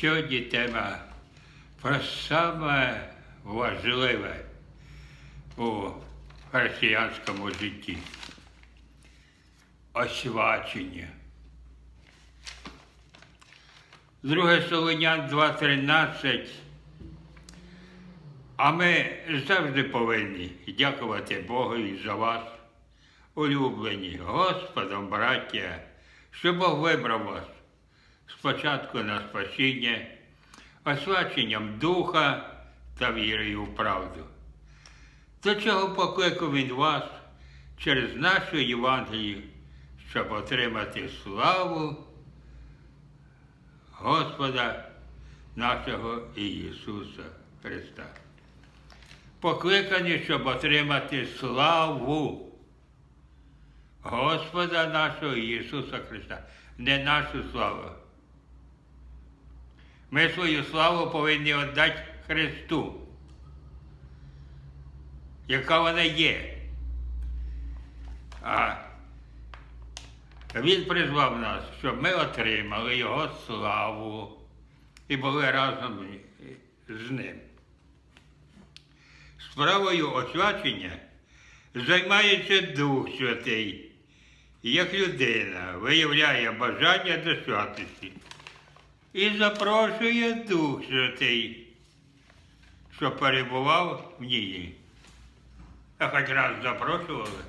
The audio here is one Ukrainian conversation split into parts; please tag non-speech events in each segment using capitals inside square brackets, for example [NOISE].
Сьогодні тема про саме важливе у християнському житті. Освячення. Друге Солонян 2.13. А ми завжди повинні дякувати Богові за вас, улюблені Господом, браття, що Бог вибрав вас спочатку на спасіння, освяченням духа та вірою в правду. До чого покликав він вас через нашу Євангелію, щоб отримати славу Господа нашого Ісуса Христа. Покликані, щоб отримати славу Господа нашого Ісуса Христа, не нашу славу. Ми свою славу повинні віддати Христу, яка вона є. А Він призвав нас, щоб ми отримали Його славу і були разом з ним. Справою освячення займається Дух Святий, як людина виявляє бажання до святості і запрошує Дух Святий, що перебував в ній. А хоч раз запрошували.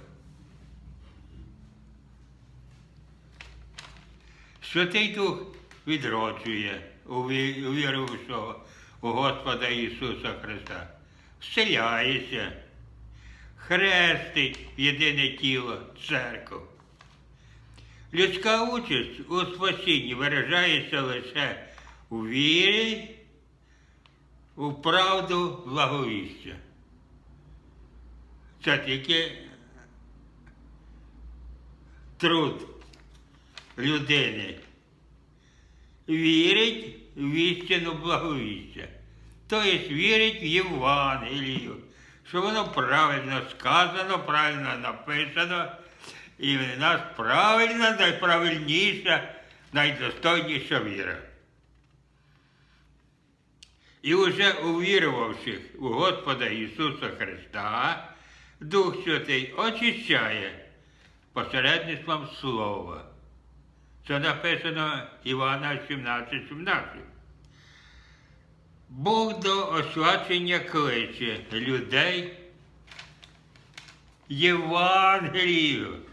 Святий Дух відроджує у ві- у віруючого у Господа Ісуса Христа, вселяється, хрестить в єдине тіло церкву. Людська участь у спасінні виражається лише у вірі, у правду благовістя. Це тільки труд людини. Вірить в істину благовістя. Тобто вірить в Євангелію, що воно правильно сказано, правильно написано, і в нас правильна, найправильніша, найдостойніша віра. І вже увірувавши у Господа Ісуса Христа, Дух Святий очищає посередництвом Слова. Це написано Івана 17, 17. Бог до освячення кличе людей Євангелію.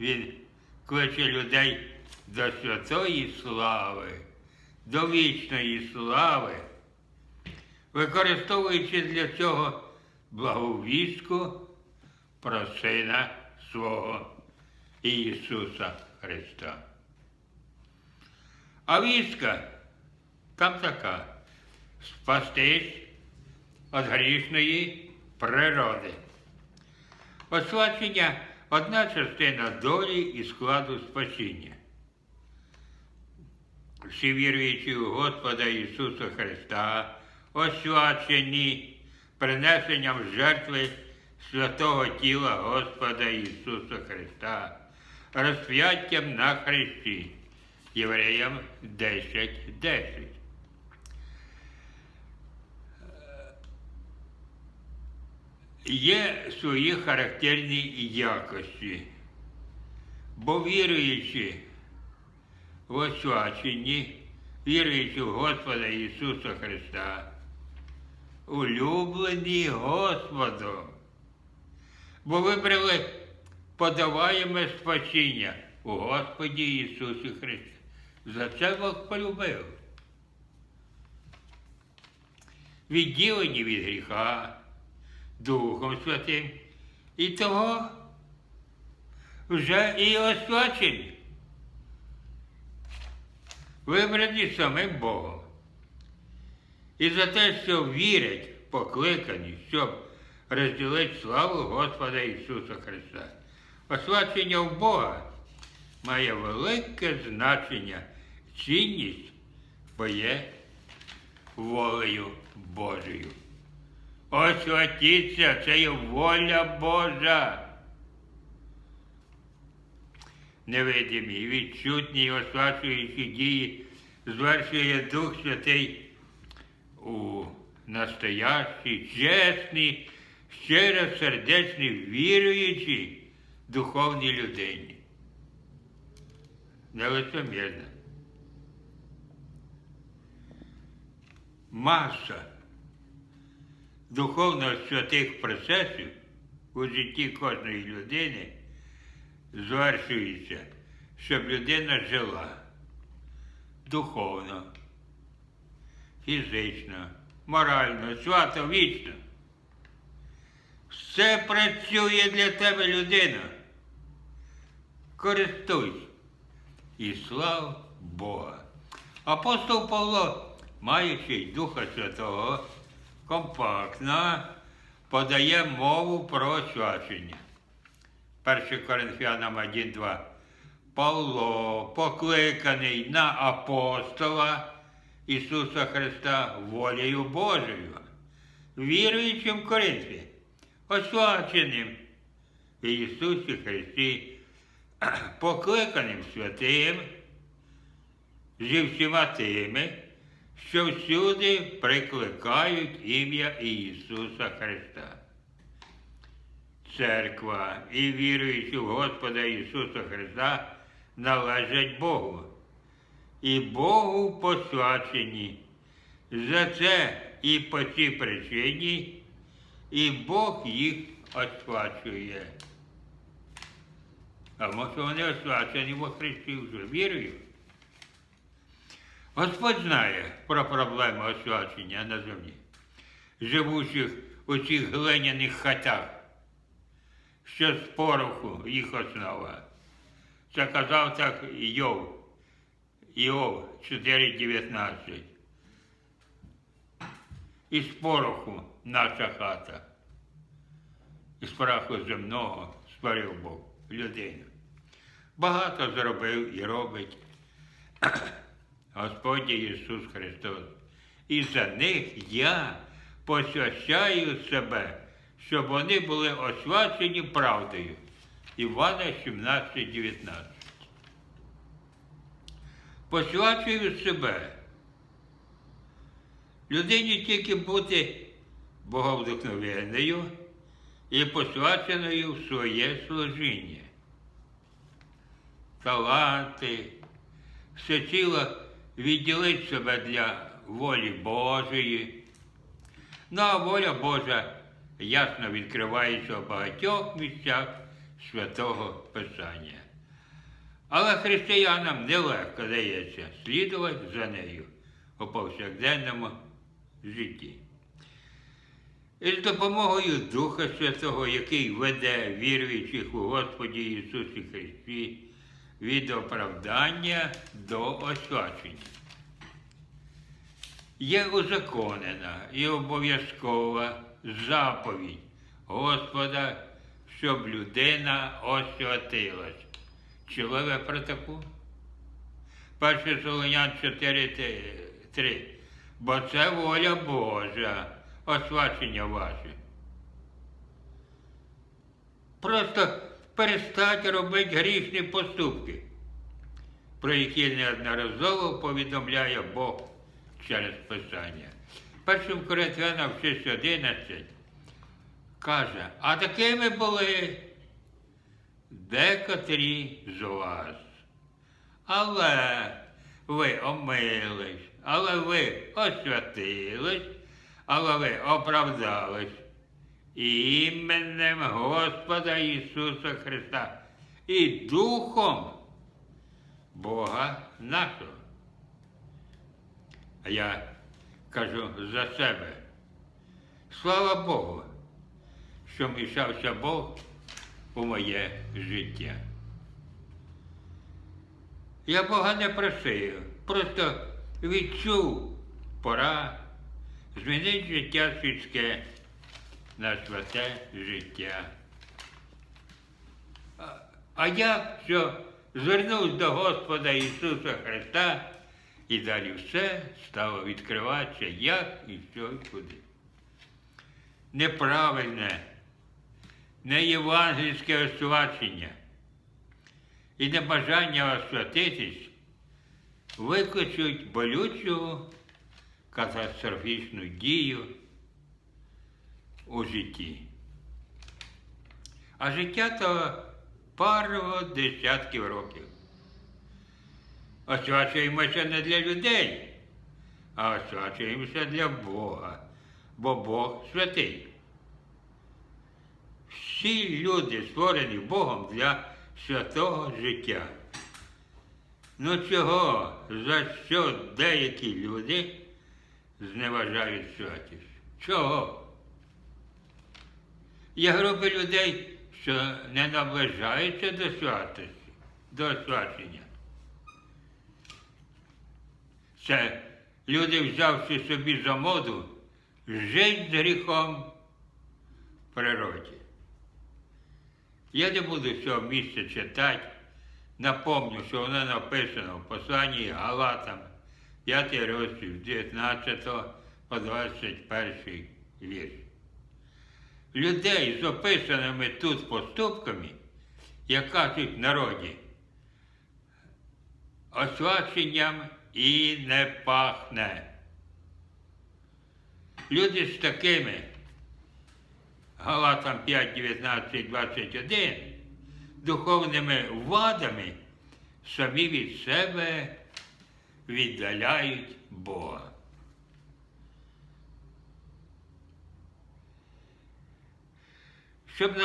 Він кличе людей до святої слави, до вічної слави, використовуючи для цього благовістку про Сина свого Ісуса Христа. А вістка там така спастись від грішної природи. Освячення одна частина долі і складу спасіння. Всі віруючі у Господа Ісуса Христа, освячені принесенням жертви святого тіла Господа Ісуса Христа, розп'яттям на Христі. Євреям 10, 10. Є свої характерні якості, бо віруючи в освяченні, віруючи в Господа Ісуса Христа, улюблені Господом, бо вибрали подаваємо спасіння у Господі Ісусі Христі. За це Бог полюбив. Відділені від гріха Духом Святим і того вже і освячені. Вибрані самим Богом. І за те, що вірять, покликані, щоб розділити славу Господа Ісуса Христа. Освячення в Бога має велике значення, цінність, бо є волею Божою. Освятіться, це є воля Божа. невидимі, відчутні освячуючі дії звершує Дух Святий у настоящій, чесній, щиро сердечній, віруючій духовній людині. Нелицемірно. Маса духовно святих процесів у житті кожної людини звершується, щоб людина жила духовно, фізично, морально, свято, вічно. Все працює для тебе людина. Користуйся. І слава Бога. Апостол Павло, маючи Духа Святого, компактно подає мову про освячення. 1 Коринфянам 1.2. Павло, покликаний на апостола Ісуса Христа волею Божою, віруючим в Коринфі, освяченим в Ісусі Христі, [CLEARS THROAT] покликаним святим зі тими, що всюди прикликають ім'я Ісуса Христа. Церква і віруючи в Господа Ісуса Христа належать Богу. І Богу посвячені. За це і по цій причині, і Бог їх освячує. А може вони освячені во Христі вже вірою? Господь знає про проблему освячення на землі, живучих у цих глиняних хатах, що з пороху їх основа. Це казав так Йов, Іов 4,19. Із пороху наша хата, із праху земного створив Бог людину. Багато зробив і робить Господь Ісус Христос. І за них я посвящаю себе, щоб вони були освячені правдою. Івана 17, 19. Посвячую себе. Людині тільки бути боговдохновенною і посвяченою в своє служіння. Таланти, все тіло відділить себе для волі Божої. Ну а воля Божа ясно відкривається у багатьох місцях святого Писання. Але християнам нелегко дається слідувати за нею у повсякденному житті. І з допомогою Духа Святого, який веде віруючих у Господі Ісусі Христі від оправдання до освячення. Є узаконена і обов'язкова заповідь Господа, щоб людина освятилась. Чули ви про таку? Перше Солонян 4.3. Бо це воля Божа, освячення ваше. Просто перестать робити грішні поступки, про які неодноразово повідомляє Бог через Писання. Першим Коринфянам 6.11 каже, а такими були декотрі з вас. Але ви омились, але ви освятились, але ви оправдались іменем Господа Ісуса Христа і Духом Бога нашого. А я кажу за себе. Слава Богу, що вмішався Бог у моє життя. Я Бога не просив, просто відчув пора змінити життя світське на святе життя. А- я що звернувся до Господа Ісуса Христа, і далі все стало відкриватися, як і що і куди. Неправильне, неєвангельське освячення, і небажання освятитись викличуть болючу катастрофічну дію у житті. А життя то пару десятків років. Освячуємося не для людей, а освячуємося для Бога, бо Бог святий. Всі люди створені Богом для святого життя. Ну чого, за що деякі люди зневажають святість? Чого? Є групи людей, що не наближаються до святості, до освячення. Це люди, взявши собі за моду, жить з гріхом в природі. Я не буду цього місця читати. Напомню, що воно написано в посланні Галатам, 5 розділ, 19 по 21 вірш. Людей з описаними тут поступками, як кажуть в народі, освяченням і не пахне. Люди з такими Галатам 5, 19, 21 духовними вадами самі від себе віддаляють Бога. Щоб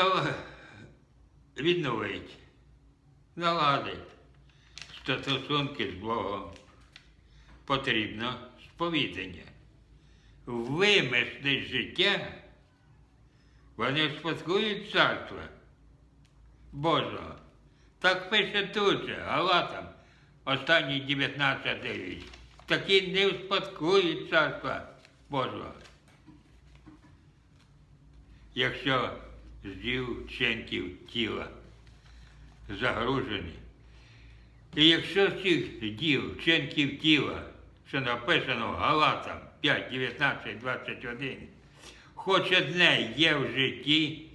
відновити, наладити стосунки з Богом, потрібно сповідання. Вимислить життя, вони спадкують царство Божого. Так пише тут же, Галатам, останній 19 річ. Такі не успадкують царства Божого. Якщо з дів тіла загружені, і якщо з цих дів, вчинків тіла, що написано Галатам 5, 19, 21, хоч одне є в житті,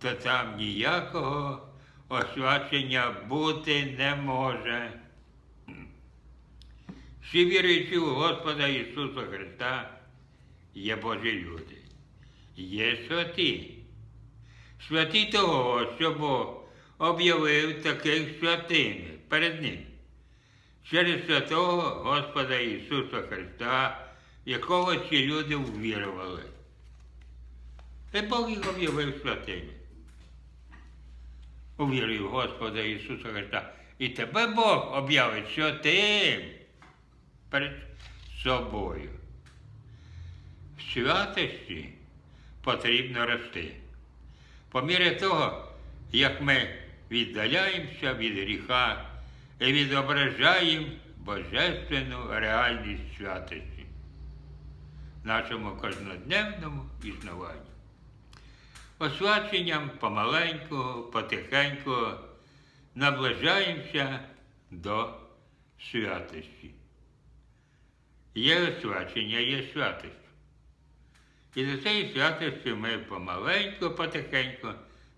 то там ніякого освячення бути не може. Всі віруючі у Господа Ісуса Христа є Божі люди, є святі. Святі того, що Бог об'явив таких святими перед Ним. Через святого Господа Ісуса Христа, якого ці люди ввірували. І Бог їх об'явив святими. Увірую в Господа Ісуса Христа. І тебе Бог об'явить святим перед собою. В святості потрібно рости. По мірі того, як ми віддаляємося від гріха і відображаємо божественну реальність святості в нашому кожнодневному існуванні. Освяченням помаленьку, потихеньку наближаємося до святості. Є освячення, є святість. І до цієї святості ми помаленьку, потихеньку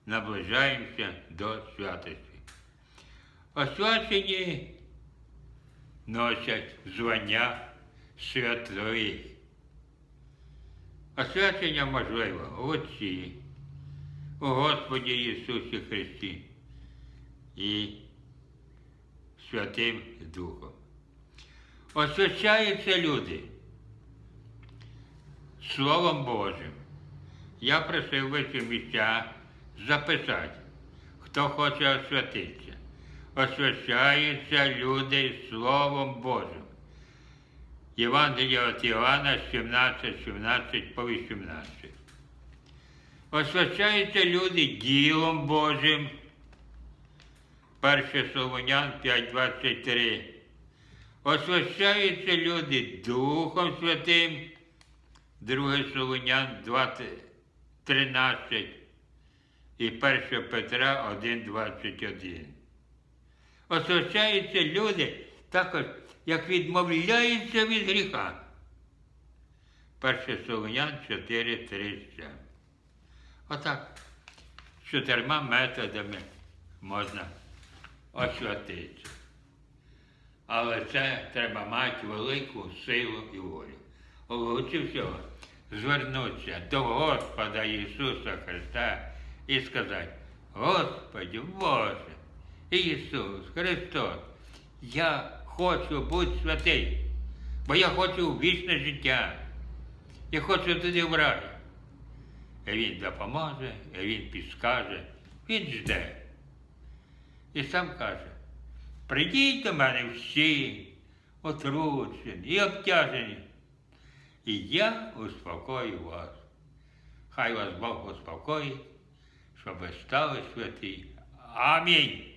наближаємося до святості. Освячені носять звання святих. Освячення можливо в Отці, у Господі Ісусі Христі і Святим Духом. Освячаються люди Словом Божим. Я просив би ці місця записати, хто хоче освятитися. Освячаються люди Словом Божим. Євангелія від Івана 17, 17 по 18. Освячаються люди ділом Божим. 1 Солонян 5.23. Освящаються люди Духом Святим. 2 Солонян 2.13 і 1 Петра 1.21. Освящаються люди також, як відмовляються від гріха. 1 Солонян 4.37. Отак, чотирма методами можна освятитися. Але це треба мати велику силу і волю. Лучше всього звернутися до Господа Ісуса Христа і сказати, Господи Боже, Ісус Христос, я хочу бути святий, бо я хочу вічне життя. Я хочу туди в рай. І він допоможе, і він підскаже, він жде. І сам каже, прийдіть до мене всі, отручені і обтяжені, і я успокою вас. Хай вас Бог успокоїть, щоб ви стали святі. Амінь.